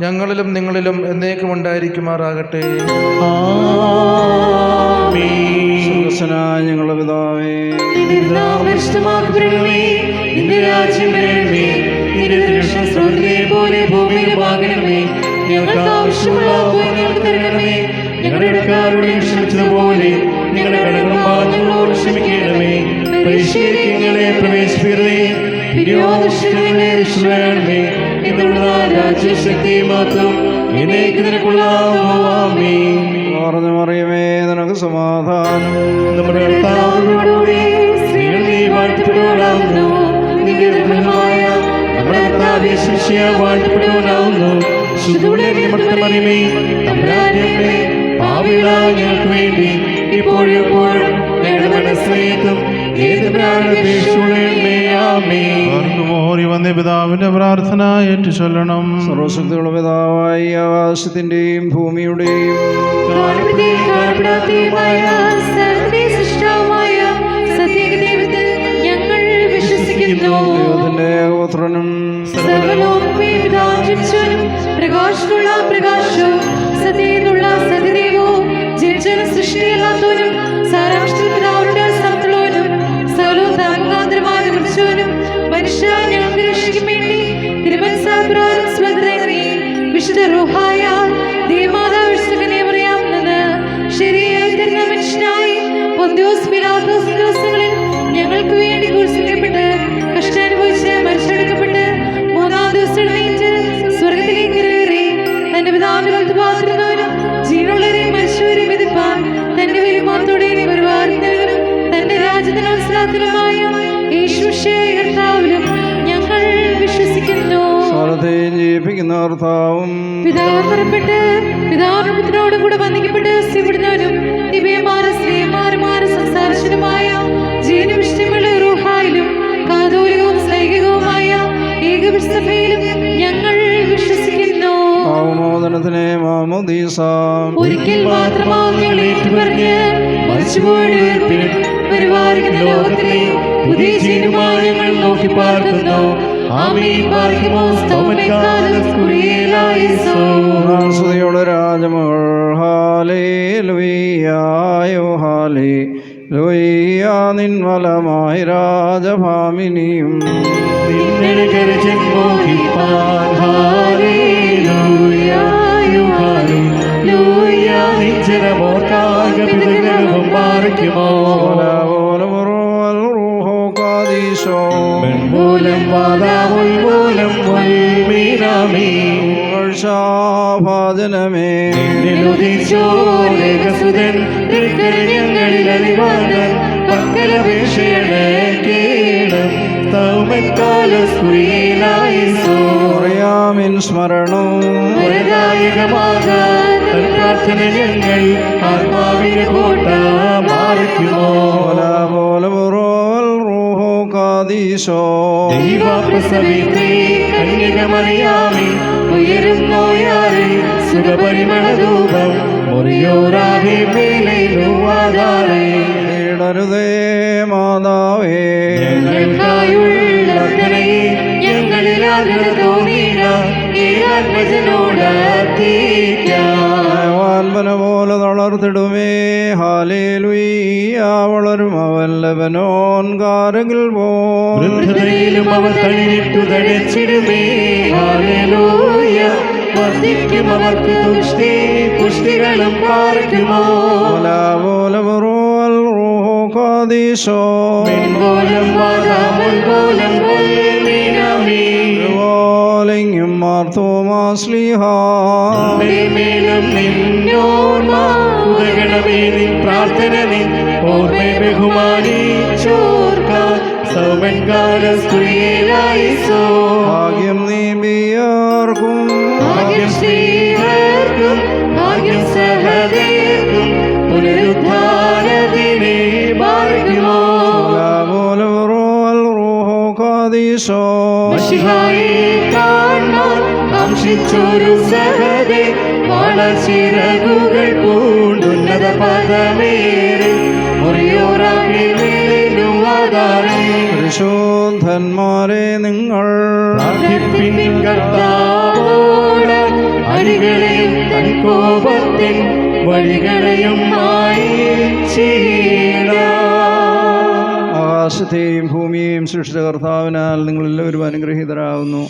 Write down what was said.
ഞങ്ങളിലും നിങ്ങളിലും എന്നേക്കും ഉണ്ടായിരിക്കുമാറാകട്ടെ. ഞങ്ങളുടെ പിതാവേ. പോലെ ഞങ്ങൾക്ക് ആവശ്യമുള്ള തരണമേ. ഞങ്ങളുടെ ഇടക്കാരോട് ക്ഷമിച്ചതുപോലെ കടകളും ക്ഷമിക്കണമേ. പ്രവേശിപ്പിക്കണമേ. പിരിയോദൃഷ്ടങ്ങളെ എന്നുള്ള രാജ്യശക്തി മാത്രം പറഞ്ഞു മറിയമേ നിനക്ക് സമാധാനം. നമ്മുടെ കർത്താവിനോടുകൂടി സ്ത്രീകൾ നീ വാഴ്ത്തപ്പെട്ടവളാവുന്നു നിന്റെ ദുർബലമായ നമ്മുടെ കർത്താവെ ശിഷ്യ വാഴ്ത്തപ്പെട്ടവനാവുന്നു ശുദ്ധുടെ നിമിത്ത മറിമേ തമ്പുരാനെ പാവികളായ ഞങ്ങൾക്ക് വേണ്ടി ഇപ്പോഴും എപ്പോഴും ഞങ്ങളുടെ മനസ്സിലേക്കും വന്ന പിതാവിന്റെ പ്രാർത്ഥന ഏറ്റു ചൊല്ലണം. സർവശക്തിയുള്ള പിതാവായി ആകാശത്തിന്റെയും ഭൂമിയുടെയും പ്രകാശമുള്ള പ്രകാശവും സത്യമുള്ള പിലാത്തോസ് ദിവസങ്ങളിൽ ഞങ്ങൾക്ക് വേണ്ടി കുരിശിക്കപ്പെട്ട് കഷ്ടാനുഭവിച്ച് മരിച്ചെടുക്കപ്പെട്ട് മൂന്നാം ദിവസം എഴുന്നേറ്റ് സ്വർഗത്തിലേക്ക് കയറി തന്റെ ജീവനുള്ളവരെയും മരിച്ചവരെയും വിധിപ്പാൻ രാജ്യത്തിന് ഞങ്ങൾ വിശ്വസിക്കുന്നു. സ്വരത്തെയും ജീവിപ്പിക്കുന്ന കർത്താവും പിതാവ് പുറപ്പെട്ട് കൂടെ ബന്ധിക്കപ്പെട്ട് സ്ഥിരപ്പെടുന്നവനും ദിവ്യമാര സ്നേഹമാരമാര സംസാരിച്ചതുമായ ജീനവിഷ്ടമുള്ള റൂഹായിലും കാതോലികവും സ്ലൈഹികവുമായ ഏകവിസഭയിലും ഞങ്ങൾ വിശ്വസിക്കുന്നു. മാമോദീസ. ഒരിക്കൽ മാത്രമാവും ഞങ്ങൾ ഏറ്റുപറഞ്ഞ് ലോകത്തിലെ പുതിയ നോക്കി പാർക്കുന്നു. ഹാലേ ലുയായോ ഹാലേ നിൻവലമായി രാജഭാമിനിയും ൂലം പാതാവുൽ മൂലം മീനാമീ ഭാജനമേ നിലുദിച്ചോരേകസുതൻ ഞങ്ങളിൽ പക്കലപേക്ഷയുടെ പ്രാർത്ഥന ഞങ്ങൾ ആത്മാവിന് കോട്ട മാറിക്കുമോ? പോലെ പുറോൽ റൂഹോ കാദീശോ. ദൈവപ്രസവിതേ കന്യകമറിയാമി. ഉയരുന്നോയാറിൽ സുഖപരിമളധൂപം മുറിയോറാകെ മേലയിലുവാതാറേ ഇടരുതേ മാതാവേ. ഞങ്ങൾക്കായുള്ള ഞങ്ങളിൽ ആഗ്രഹ തോന്നിയില്ല ഏകാത്മജനോട് വാൽപന പോലെ തളർത്തിടുമേ. ഹാലേ ലുയ്യ വളരും അവൻ ലബനോൻ കാരകിൽ പോ അവർ തളിരിട്ടു തടച്ചിടുമേ. ഹാലൂയ വർദ്ധിക്കും അവർക്ക് തുഷ്ടി പുഷ്ടികളും പാർക്കുമോ പ്രാർത്ഥന നിൻ സ്ത്രീയിലായിസോ ഭാഗ്യം നീ ബിയർക്കും ഭാഗ്യം ശ്രീകർക്കും ഭാഗ്യം സഹദേവർക്കും പുനരുദ്ധാരതിനെ ഭാഗ്യമോ ീശോ കാണാൻ കാംക്ഷിച്ചൊരു സഹതെ വളച്ചിറകുകൾ പൂണ്ടുന്നത പദമേറെ മേലും മേലുവാതാറേ പരിശോധന്മാരെ നിങ്ങൾ വഴികളെയും കോപത്തിൻ ആകാശത്തെയും ഭൂമിയെയും സൃഷ്ടിച്ച കർത്താവിനാൽ നിങ്ങളെല്ലാവരും അനുഗ്രഹീതരാകുന്നു.